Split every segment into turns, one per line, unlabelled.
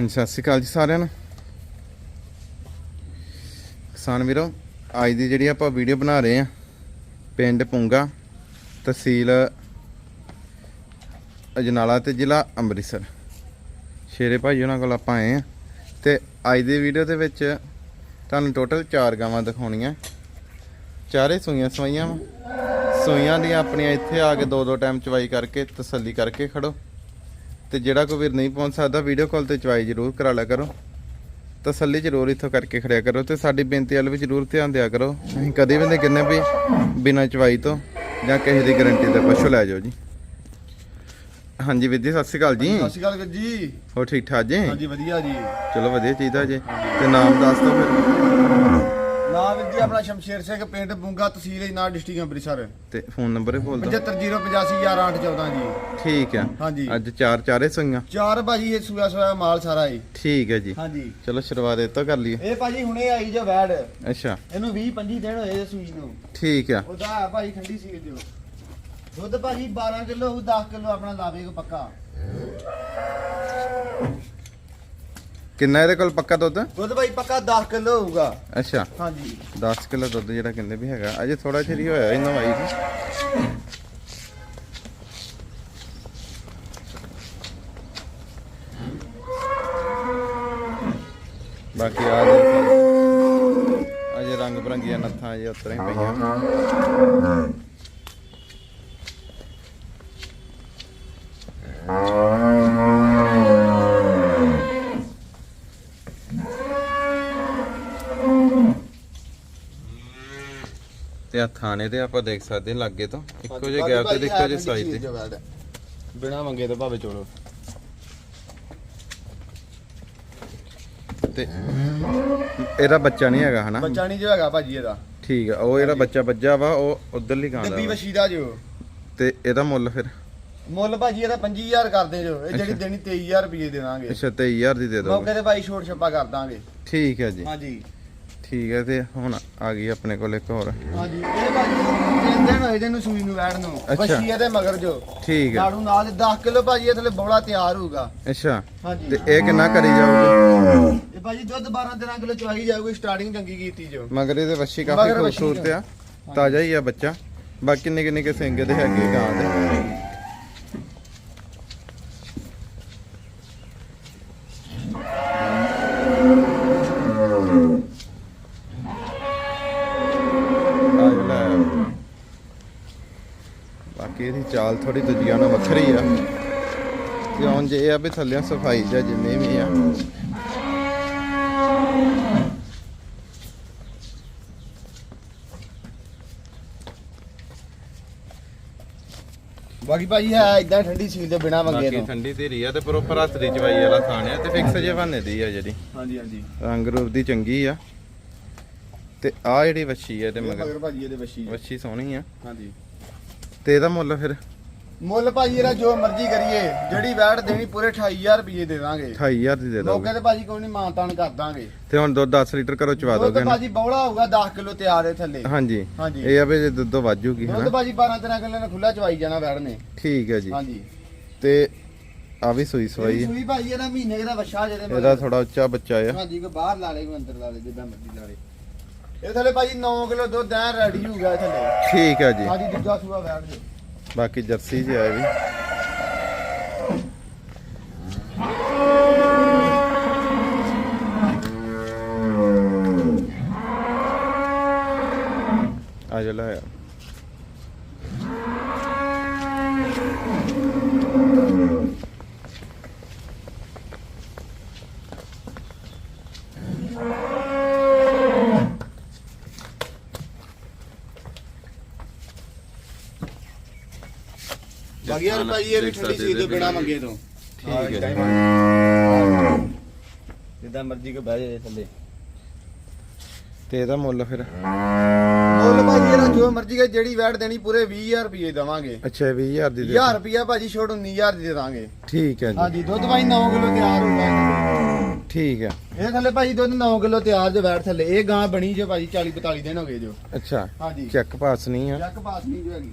ਹਾਂਜੀ, ਸਤਿ ਸ਼੍ਰੀ ਅਕਾਲ ਜੀ ਸਾਰਿਆਂ ਨੂੰ। ਕਿਸਾਨ ਵੀਰੋ, ਅੱਜ ਦੀ ਜਿਹੜੀ ਆਪਾਂ ਵੀਡੀਓ ਬਣਾ ਰਹੇ ਆ ਪਿੰਡ ਪੁੰਗਾ, ਤਹਿਸੀਲ ਅਜਨਾਲਾ ਤੇ ਜ਼ਿਲ੍ਹਾ ਅੰਮ੍ਰਿਤਸਰ। ਸ਼ੇਰੇ ਭਾਈ ਉਹਨਾਂ ਕੋਲ ਆਪਾਂ ਆਏ ਆ ਤੇ ਅੱਜ ਦੀ ਵੀਡੀਓ ਦੇ ਵਿੱਚ ਤੁਹਾਨੂੰ ਟੋਟਲ 4 ਗਾਵਾਂ ਦਿਖਾਉਣੀਆਂ। ਚਾਰੇ ਸੂਈਆਂ ਸਵਾਈਆਂ ਵਾਂ। ਸੂਈਆਂ ਦੀਆਂ ਆਪਣੀਆਂ ਇੱਥੇ ਆ ਕੇ ਦੋ ਦੋ ਟਾਈਮ ਚਵਾਈ ਕਰਕੇ ਤਸੱਲੀ ਕਰਕੇ ਖੜੋ। ਤੇ ਜਿਹੜਾ ਕੋਈ ਵੀਰ ਨਹੀਂ ਪਹੁੰਚ ਸਕਦਾ ਵੀਡੀਓ ਕਾਲ ਤੇ ਚਵਾਈ ਜ਼ਰੂਰ ਕਰਾ ਲਿਆ ਕਰੋ। ਤਸੱਲੀ ਜ਼ਰੂਰ ਇੱਥੋਂ ਕਰਕੇ ਖੜਿਆ ਕਰੋ ਤੇ ਸਾਡੀ ਬੇਨਤੀ ਵੱਲ ਵੀ ਜ਼ਰੂਰ ਧਿਆਨ ਦਿਆ ਕਰੋ। ਅਸੀਂ ਕਦੇ ਵੀ ਨਹੀਂ ਕਹਿੰਦੇ ਵੀ ਬਿਨਾਂ ਚਵਾਈ ਤੋਂ ਜਾਂ ਕਿਸੇ ਦੀ ਗਾਰੰਟੀ ਤੇ ਪਸ਼ੂ ਲੈ ਜਾਓ ਜੀ। ਹਾਂਜੀ ਵੀਰ ਜੀ ਸਤਿ ਸ਼੍ਰੀ ਅਕਾਲ ਜੀ।
ਸਤਿ ਸ਼੍ਰੀ ਅਕਾਲ ਵੀਰ ਜੀ।
ਹੋਰ ਠੀਕ ਠਾਕ ਜੀ?
ਹਾਂਜੀ ਵਧੀਆ ਜੀ।
ਚਲੋ ਵਧੀਆ ਚਾਹੀਦਾ ਜੀ। ਤੇ ਨਾਮ ਦੱਸ ਦਿਓ ਫਿਰ।
ਨਾਮ ਵੀਰ ਜੀ ਆਪਣਾ ਸ਼ਮਸ਼ੇਰ ਸਿੰਘ ਪਿੰਡ ਬੁੰਗਾ ਤਹਿਸੀਲ ਇਨਾ ਡਿਸਟ੍ਰਿਕਟ ਅੰਮ੍ਰਿਤਸਰ।
ਤੇ ਫੋਨ ਨੰਬਰ ਹੀ ਬੋਲ ਦਿਓ।
7508511814 ਜੀ।
ਠੀਕ ਆ।
ਹਾਂਜੀ।
ਅੱਜ ਚਾਰ ਚਾਰੇ ਸੂਈਆਂ।
ਚਾਰ ਭਾਜੀ ਇਹ ਸੂਆ ਸੂਆ ਮਾਲ ਸਾਰਾ ਹੀ
ਠੀਕ ਹੈ ਜੀ।
ਹਾਂਜੀ।
ਚਲੋ ਸ਼ੁਰੂਆਤ ਇੱਥੋਂ ਕਰ ਲਈਏ।
ਇਹ ਭਾਜੀ ਹੁਣੇ ਆਈ ਜੋ ਵੈੜ।
ਅੱਛਾ।
ਇਹਨੂੰ 20 25 ਦਿਨ ਹੋਏ ਇਹ ਸੂਈ ਨੂੰ।
ਠੀਕ ਆ।
ਉਹਦਾ ਭਾਜੀ ਠੰਡੀ ਸੀ ਦਿਓ। ਦੁੱਧ ਭਾਜੀ 12 ਕਿਲੋ ਉਹ 10 ਕਿਲੋ ਆਪਣਾ ਲਾਵੇਗਾ ਪੱਕਾ।
ਕਿੰਨਾ ਇਹਦੇ ਕੋਲ ਪੱਕਾ ਦੁੱਧ?
ਦੁੱਧ ਭਾਈ ਪੱਕਾ 10 ਕਿਲੋ ਹੋਊਗਾ।
ਅੱਛਾ।
ਹਾਂਜੀ।
10 ਕਿਲੋ ਦੁੱਧ ਜਿਹੜਾ ਕਹਿੰਦੇ ਵੀ ਹੈਗਾ। ਅਜੇ ਥੋੜਾ ਚਿਰ ਹੀ ਹੋਇਆ ਇਹਨਾਂ ਵਾਈ ਨੂੰ ਬਾਕੀ ਆ ਅਜੇ ਰੰਗ ਬਰੰਗੀਆਂ ਨੱਥਾਂ ਅਜੇ ਉਤਰੇ ਹੀ ਪਈਆਂ। ਤੇ ਆ ਥਾਣੇ ਤੇ ਆਪਾਂ ਦੇਖ ਸਕਦੇ ਹਾਂ ਲਾਗੇ ਤੋਂ। ਇੱਕੋ ਜਿਹੇ ਗੈਪ ਤੇ ਇੱਕੋ ਜਿਹੇ ਸਾਈਜ਼ ਤੇ
ਬਿਨਾ ਮੰਗੇ ਤੋਂ ਭਾਵੇਂ ਚੋਲੋ।
ਤੇ ਇਹਦਾ ਬੱਚਾ ਨਹੀਂ ਹੈਗਾ ਹਨਾ?
ਬੱਚਾ ਨਹੀਂ ਜੋ ਹੈਗਾ ਭਾਜੀ ਇਹਦਾ।
ਠੀਕ ਆ ਉਹ ਜਿਹੜਾ ਬੱਚਾ ਵੱਜਾ ਵਾ ਉਹ ਉਧਰਲੀ ਗਾਂ ਦਾ
ਡੱਬੀ। ਵਸ਼ੀ ਦਾ ਜੋ।
ਤੇ ਇਹਦਾ ਮੁੱਲ ਫਿਰ?
ਮੁੱਲ ਭਾਜੀ ਇਹਦਾ 25000 ਕਰਦੇ ਜੋ। ਇਹ ਜਿਹੜੀ। ਦੇਣੀ 23000 ਰੁਪਏ ਦੇਵਾਂਗੇ
ਅੱਛਾ 23000 ਦੀ ਦੇ ਦੋ
ਮੌਕੇ ਤੇ ਭਾਈ ਛੋਟ ਛੱਪਾ ਕਰ ਦਾਂਗੇ।
ਠੀਕ ਹੈ ਜੀ।
ਹਾਂਜੀ।
ਠੀਕ ਹੈ ਤੇ ਹੁਣ ਆ ਗਈ ਆਪਣੇ ਕੋਲ ਇੱਕ ਹੋਰ।
ਹਾਂਜੀ ਇਹ ਭਾਜੀ ਤਿੰਨ ਦਿਨ ਹੋਏ ਜਿਹਨੂੰ ਸੂਈ ਨੂੰ ਵੈੜ ਨੂੰ।
ਅੱਛਾ।
ਬੱਚੀ ਇਹਦੇ ਮਗਰ ਜੋ।
ਠੀਕ ਹੈ।
ਨਾੜੂ ਨਾਲ 10 ਕਿਲੋ ਭਾਜੀ ਇਹ ਥਲੇ ਬੋਲਾ ਤਿਆਰ ਹੋਊਗਾ।
ਅੱਛਾ।
ਹਾਂਜੀ।
ਤੇ ਇਹ ਕਿੰਨਾ ਕਰੀ ਜਾਓਗੇ
ਇਹ ਭਾਜੀ ਦੁੱਧ 12 13 ਕਿਲੋ ਚਵਾਈ ਜਾਊਗੀ ਸਟਾਰਟਿੰਗ ਚੰਗੀ ਕੀਤੀ ਜੋ।
ਮਗਰ ਇਹਦੇ ਵੱਛੀ ਕਾਫੀ
ਮਗਰ ਵੱਛੀ
ਖੂਬਸੂਰਤ ਆ। ਤਾਜ਼ਾ ਹੀ ਆ ਬੱਚਾ। ਬਾਕੀ ਨਿੱਕੇ ਨਿੱਕੇ ਸਿੰਘ ਦੇ ਹੈਗੇ ਗਾਂ ਦੇ ਆ ਜੋ ਲੈ ਬਾਕੀ ਇਹਦੀ ਚਾਲ ਥੋੜੀ ਦੂਜੀਆਂ ਨਾਲ ਵੱਖਰੀ ਆ। ਜਿਉਂ ਜੇ ਇਹ ਆ ਵੀ ਥੱਲੇ ਸਫ਼ਾਈ ਜਾਂ ਜਿੰਨੇ ਵੀ ਆ।
ਬਾਕੀ ਭਾਜੀ ਹੈ ਇਦਾਂ ਠੰਡੀ ਸੀਲ ਦੇ ਬਿਨਾ ਮੰਗੇ
ਬਾਕੀ
ਤੋਂ।
ਠੰਡੀ ਧੀਰੀ ਆ ਤੇ ਪ੍ਰੋਪਰ ਹੱਥ ਦੀ ਚਵਾਈ ਵਾਲਾ ਥਾਣ ਆ ਤੇ ਫਿਕਸ ਜੇ ਬਹਾਨੇ ਦੀ ਆ ਜਿਹੜੀ।
ਹਾਂਜੀ ਹਾਂਜੀ।
ਰੰਗ ਰੂਪ ਦੀ ਚੰਗੀ ਆ। ਤੇ ਆ ਜਿਹੜੀ ਵੱਛੀ ਆ ਇਹਦੇ
ਇਹ
ਮਗਰ।
ਭਾਜੀ ਇਹਦੇ
ਵੱਛੀ ਸੋਹਣੀ ਆ।
ਹਾਂਜੀ।
ਤੇ ਇਹਦਾ ਮੁੱਲ ਫਿਰ?
ਮੁੱਲ ਭਾਜੀ ਇਹਦਾ ਜੋ ਮਰਜ਼ੀ ਕਰੀਏ ਜਿਹੜੀ ਵੈੜ ਦੇਣੀ ਪੂਰੇ 28000 ਰੁਪਏ ਦੇ ਦਾਂਗੇ।
28000 ਦੀ ਦੇ
ਮੌਕੇ
ਦੋਗੇ।
ਤੇ ਭਾਜੀ ਕੋਈ ਨਹੀਂ ਮਾਨਤਾਨ ਕਰ ਦਾਂਗੇ।
ਤੇ ਹੁਣ ਦੁੱਧ 10 ਲੀਟਰ ਘਰੋਂ ਚਵਾ
ਦੁੱਧ
ਦੋਗੇ ਨਾ?
ਭਾਜੀ ਬੌਲਾ ਹੋਊਗਾ 10 ਕਿਲੋ ਤਿਆਰ ਹੈ ਥੱਲੇ।
ਹਾਂਜੀ।
ਹਾਂਜੀ।
ਇਹ ਆ ਵੀ ਜੇ ਦੁੱਧ ਵਾਜੂਗੀ
ਦੁੱਧ
ਹਨਾ?
ਭਾਜੀ 12 13 ਕਿਲੋ ਨੇ ਖੁੱਲਾ ਚਵਾਈ ਜਾਣਾ ਵੈੜ ਨੇ।
ਠੀਕ ਹੈ ਜੀ।
ਹਾਂਜੀ।
ਤੇ ਆ ਵੀ ਸੂਈ ਸਵਾਈ ਆ
ਸੂਈ ਭਾਜੀ ਇਹਦਾ ਮਹੀਨੇ ਦਾ ਵਛਾ ਜਿਹਦੇ
ਇਹਦਾ ਥੋੜਾ ਉੱਚਾ ਬੱਚਾ ਆ।
ਹਾਂਜੀ ਕੋ ਬਾਹਰ ਲਾ ਲੇ ਕੋ ਅੰਦਰ ਲਾ ਲੇ ਜਿੱਦਾਂ ਮਰਜ਼ੀ ਲਾ ਲੇ। ਇਹ ਥੱਲੇ ਭਾਜੀ 9 ਕਿਲੋ ਦੁੱਧ ਐ ਰੈਡੀ ਹੋਊਗਾ ਇਹ ਥੱਲੇ।
ਠੀਕ ਹੈ ਜੀ।
ਹਾਂਜੀ ਦੂਜਾ ਸੂਆ ਵੈੜ ਦੇ
ਬਾਕੀ ਜਰਸੀ ਜੀ ਆਏ ਵੀ। ਆ ਜਾ ਲੈ ਆ
ਬਾਕੀ ਯਾਰ ਭਾਜੀ ਇਹ ਵੀ ਠੰਡੀ ਚੀਜ਼ ਦੇ ਬਿਨਾ ਮੰਗੇ ਤੋਂ।
ਠੀਕ ਹੈ ਜੀ।
ਜਿੱਦਾਂ ਮਰਜ਼ੀ ਕੋ ਬਹਿ ਜਾਏ ਥੱਲੇ।
ਤੇ ਇਹਦਾ ਮੁੱਲ ਫਿਰ?
ਮੁੱਲ ਭਾਜੀ ਇਹਦਾ ਜੋ ਮਰਜ਼ੀ ਕਰੇ ਜਿਹੜੀ ਵੈਟ ਦੇਣੀ ਪੂਰੇ 20000 ਰੁਪਏ ਦੇਵਾਂਗੇ।
ਅੱਛਾ 20000 ਦੀ ਦੇ
1000 ਰੁਪਿਆ ਭਾਜੀ ਛੋੜ 19000 ਦੀ ਦੇ ਦਾਂਗੇ।
ਠੀਕ ਹੈ ਜੀ।
ਹਾਂਜੀ ਦੁੱਧ ਭਾਈ 9 ਕਿਲੋ ਤਿਆਰ ਹੋਊਗਾ
ਠੀਕ ਹੈ।
ਇਹ ਥੱਲੇ ਭਾਜੀ ਦੁੱਧ 9 ਕਿਲੋ ਤਿਆਰ ਜੋ ਵੈਟ ਥੱਲੇ। ਇਹ ਗਾਂ ਬਣੀ ਜੋ ਭਾਜੀ 40 45 ਦਿਨ ਹੋ ਗਏ ਜੋ।
ਅੱਛਾ
ਹਾਂਜੀ।
ਚੈੱਕ ਪਾਸ ਨਹੀਂ ਆ।
ਜੱਕ ਪਾਸ ਨਹੀਂ ਜੋ ਹੈਗੀ।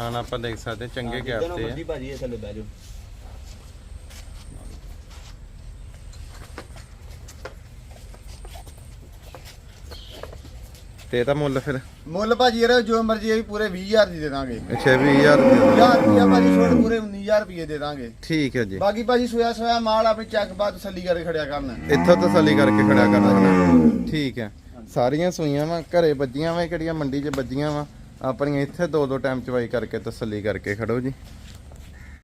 ਥਾਣ ਆਪਾਂ ਦੇਖ ਸਕਦੇ ਚੰਗੇ ਗੈਪ ਤੇ ਆ
ਮਰਜ਼ੀ ਭਾਜੀ ਇਹ ਥੱਲੇ ਬਹਿ ਜਾਓ।
ਤੇ ਇਹਦਾ ਮੁੱਲ ਫਿਰ?
ਮੁੱਲ ਭਾਜੀ ਇਹਦਾ ਜੋ ਮਰਜ਼ੀ ਹੈ ਪੂਰੇ 20000 ਦੀ ਦੇ ਦਾਂਗੇ।
ਅੱਛਾ 20000 ਰੁਪਏ
1000 ਰੁਪਿਆ ਭਾਜੀ ਛੋੜ ਪੂਰੇ 19000 ਰੁਪਏ ਦੇ ਦਾਂਗੇ।
ਠੀਕ ਹੈ ਜੀ।
ਬਾਕੀ ਭਾਜੀ ਸੋਇਆ ਸੋਇਆ ਮਾਲ ਆਪਣੀ ਚੱਕ ਬਾਅਦ ਤਸੱਲੀ ਕਰਕੇ ਖੜਿਆ ਕਰਨਾ।
ਇੱਥੋਂ ਤਸੱਲੀ ਕਰਕੇ ਖੜਿਆ ਕਰਨਾ ਠੀਕ ਹੈ। ਸਾਰੀਆਂ ਸੂਈਆਂ ਵਾ ਘਰੇ ਵੱਜੀਆਂ ਵਾ ਕਿਹੜੀਆਂ ਮੰਡੀ 'ਚ ਵੱਜੀਆਂ ਵਾ? ਆਪਣੀਆਂ ਇੱਥੇ ਦੋ ਦੋ ਟਾਈਮ ਚਵਾਈ ਕਰਕੇ ਤਸੱਲੀ ਕਰਕੇ ਖੜੋ ਜੀ।